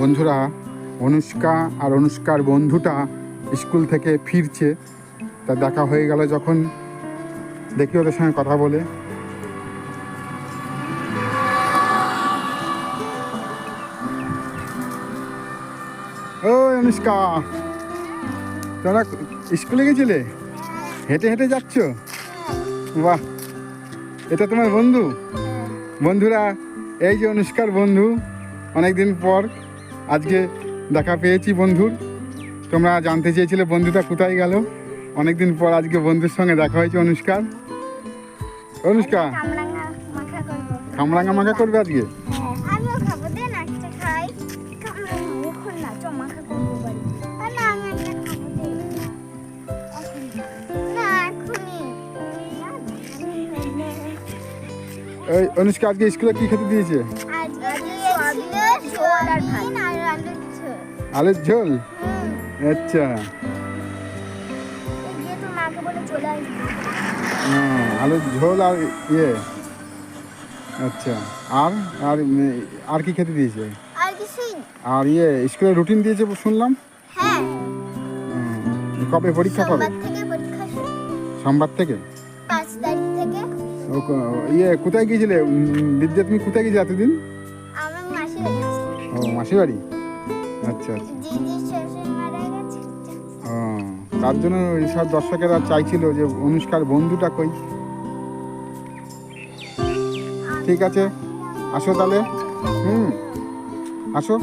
বন্ধুরা, অনুষ্কা আর অনুষ্কার বন্ধুটা স্কুল থেকে ফিরছে। তা দেখা হয়ে গেল যখন। দেখি ওদের সঙ্গে কথা বলে। ও অনুষ্কা তোমরা স্কুলে গেছিলে? হেঁটে হেঁটে যাচ্ছ? বাহ, এটা তোমার বন্ধু। বন্ধুরা, এই যে অনুষ্কার বন্ধু, অনেকদিন পর আজকে দেখা পেয়েছি বন্ধুর তোমরা জানতে চেয়েছিলে বন্ধুটা কোথায় গেল। অনেকদিন পর আজকে বন্ধুর সঙ্গে দেখা হয়েছে অনুষ্কার অনুষ্কা কামরাঙা মাখা করব। আজকে? হ্যাঁ আমিও খাব। দে না একটা আলুর ঝোল? আচ্ছা। হ্যাঁ, আলুর ঝোল আর ইয়ে। আচ্ছা আর আর আর কি খেতে দিয়েছে? আর ইয়ে স্কুলে রুটিন দিয়েছে শুনলাম? হ্যাঁ। কবে পরীক্ষা কবে? সোমবার থেকে ইয়ে কোথায় গিয়েছিলে? বিদ্যা তুমি কোথায় গিয়েছিলে এতদিন? ও মাসির বাড়ি? আচ্ছা আচ্ছা। দিদি শ্বশুর মারা গেছে ও তার জন্য ওই সব দর্শকেরা চাইছিল যে অনুষ্কার বন্ধুটা কই? ঠিক আছে আসো তাহলে। হুম আসো।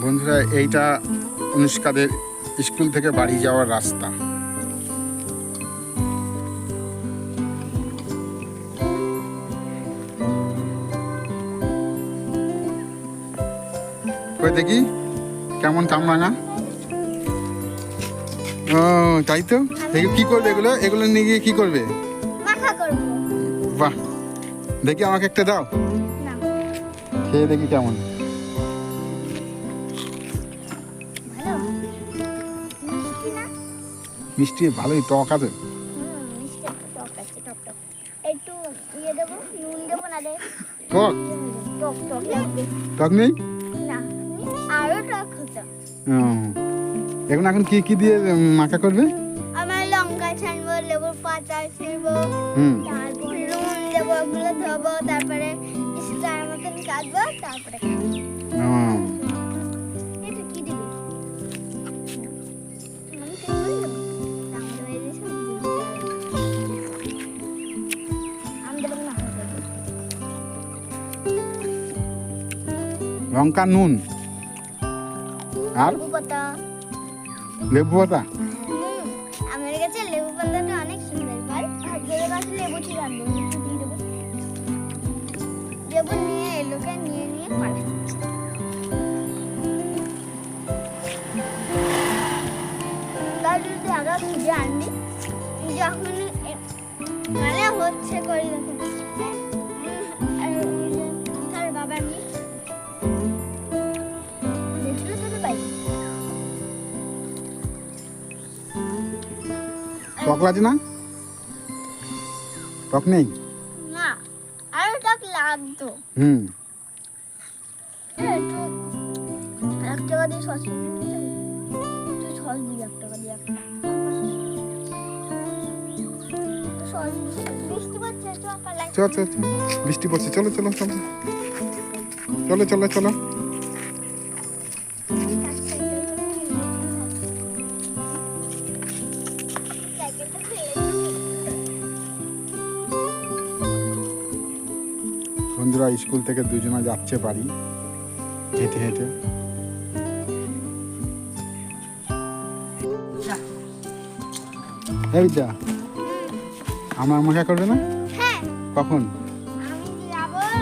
বন্ধুরা এইটা অনুষ্কাদের স্কুল থেকে বাড়ি যাওয়ার রাস্তা। কই দেখি? কেমন কামরাঙা? ও তাই তো? দেখি কি করবে এগুলো? এগুলো নিয়ে গিয়ে কি করবে? বাহ। দেখি আমাকে একটা দাও। খেয়ে দেখি কেমন। মিষ্টি ভালোই টক আছে। টক টক এখন এখন কি কি দিয়ে মাখা করবে? আমার লঙ্কা ছাড়বো লেবুর পাতা ছিড়বো হুম। তারপর নুন দেবো ওগুলো ধোবো তারপরে স্টার মতন কাটবো তারপরে। লঙ্কা নুন? আর? লেবু পাতা। লেবু পাতা? আমার কাছে লেবু পাতাটা অনেক সুন্দর। ভাই আর তোর কাছে লেবু ছিল আর লেবু টক লাগে না? টক নেই? না আরও টাক লাগতো। হুম। একটু এক টাকা দিয়ে সস কিনে নিতে হবে। তুই সস দিবি এক টাকা দিয়ে একটা বৃষ্টি পড়ছে চল চল চল। চলো চলো চলো। বন্ধুরা স্কুল থেকে দুজনে যাচ্ছে বাড়ি। হেঁটে হেঁটে। এই যা। আমার মাখা করবে না? হ্যাঁ। কখন?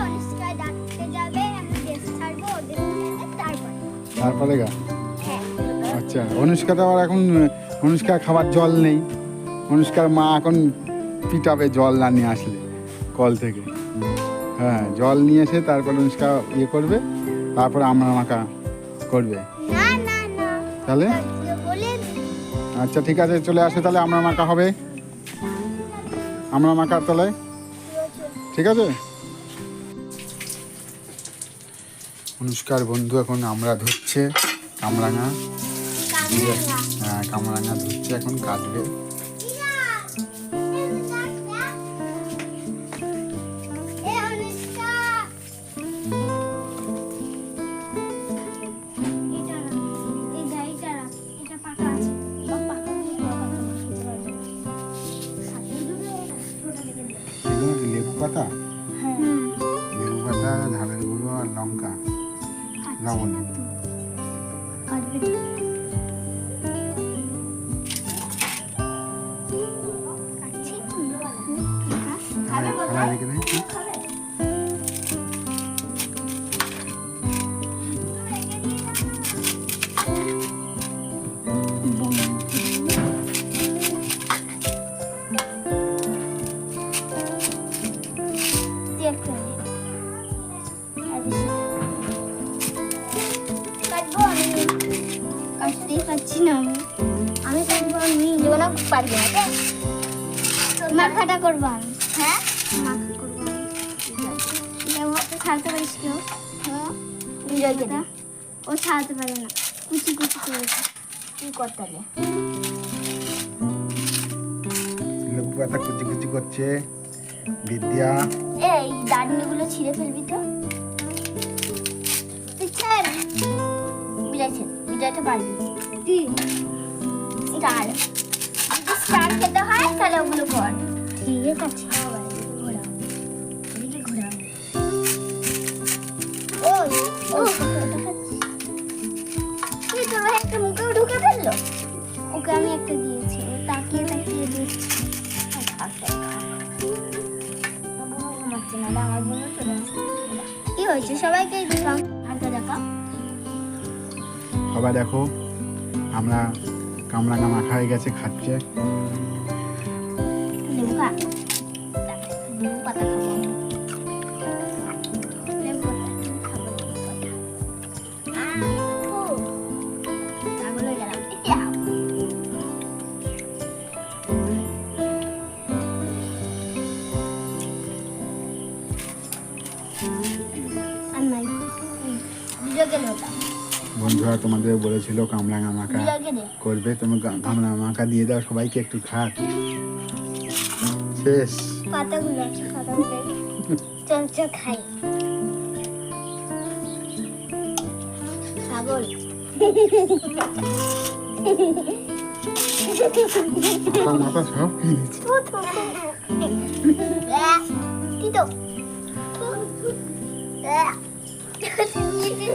অনুষ্কা তারপর গা? হ্যাঁ। আচ্ছা অনুষ্কাটা আবার এখন অনুষ্কার খাবার জল নেই। অনুষ্কার মা এখন পিটাবে জল না নিয়ে আসলে কল থেকে। হ্যাঁ জল নিয়ে এসে তারপর অনুষ্কা ইয়ে করবে তারপরে আমরা মাখা করবে। তাহলে। আচ্ছা ঠিক আছে চলে আসো তাহলে আমরা মাখা হবে। আমরা মাকার তলায় ঠিক আছে? অনুষ্কার বন্ধু এখন আমরা ধরছে কামরাঙা। হ্যাঁ কামরাঙা ধরছে এখন কাটবে। ঝালের গুঁড়ো আর লঙ্কা লবণ। থালায় থালায় কাটতেই পারছি না আমি। আমি কাটবো আমি। যেগুলো পারব না মাখাটা করব আমি। হ্যাঁ? মাখা করব লেবু ছাড়তে পারিস কেউ হ্যাঁ। বিজয়কে ও ছাড়তে পারে না। কুচি কুচি করেছে কি করতে হবে? পাতা কুচি কুচি করছে। বিদ্যা। এই দাঁড়িগুলো ছিঁড়ে ফেলবি তো? ছেড় বিজয়টা পারবি তুই স্টার যদি স্টার খেতে হয় তাহলে ওগুলো কর। ঠিক আছে। ওই একটা মুখেও ঢুকে ফেলল? ওকে আমি একটা দিয়েছি ও তাকিয়ে তাকিয়ে দিচ্ছি কি হয়েছে? সবাইকে দিলাম সবাই দেখো আমরা কামরাঙা মাখা হয়ে গেছে খাচ্ছে। লেবু বন্ধুরা তোমাদের বলেছিল কামরাঙা মাখা করবে তুমি কামরাঙা মাখা দিয়ে দাও সবাইকে একটু খাক। শেষ। পাতাগুলো চল চল খাই। ছাগল। মাথা মাথা সব খেয়ে নিচ্ছে থু,